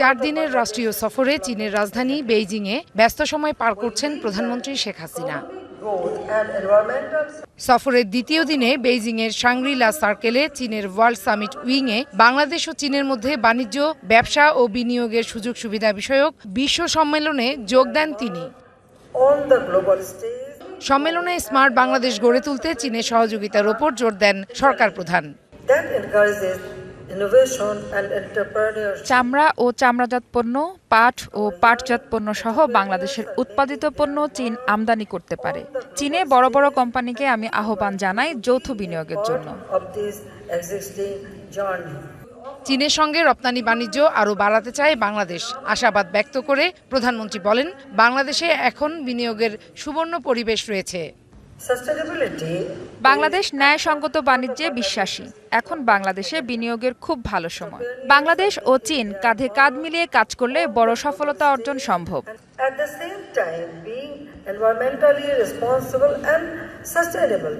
চার দিনের রাষ্ট্রীয় সফরে চীনের রাজধানী বেইজিংয়ে ব্যস্ত সময় পার করছেন প্রধানমন্ত্রী শেখ হাসিনা। সফরের দ্বিতীয় দিনে বেইজিংয়ের শাংরিলা সার্কেলে চীনের ওয়ার্ল্ড সামিট উইংয়ে বাংলাদেশ ও চীনের মধ্যে বাণিজ্য, ব্যবসা ও বিনিয়োগের সুযোগ সুবিধা বিষয়ক বিশ্ব সম্মেলনে যোগ দেন তিনি। সম্মেলনে স্মার্ট বাংলাদেশ গড়ে তুলতে চীনের সহযোগিতার ওপর জোর দেন সরকার প্রধান। চামড়া ও চামড়াজাত পণ্য পাট ও পাটজাত পণ্য সহ বাংলাদেশের উৎপাদিত পণ্য চীন আমদানি করতে পারে। চীনে বড় বড় কোম্পানিকে আমি আহ্বান জানাই যৌথ বিনিয়োগের জন্য. চীনের সঙ্গে রপ্তানি বাণিজ্য আরও বাড়াতে চায় বাংলাদেশ। আশাবাদ ব্যক্ত করে প্রধানমন্ত্রী বলেন বাংলাদেশে এখন বিনিয়োগের সুবর্ণ পরিবেশ রয়েছে। বাংলাদেশ ন্যায়সঙ্গত বাণিজ্যে বিশ্বাসী এখন বাংলাদেশে বিনিয়োগের খুব ভালো সময় বাংলাদেশ ও চীন কাঁধে কাঁধ মিলিয়ে কাজ করলে বড় সফলতা অর্জন সম্ভব environmentally responsible and sustainable.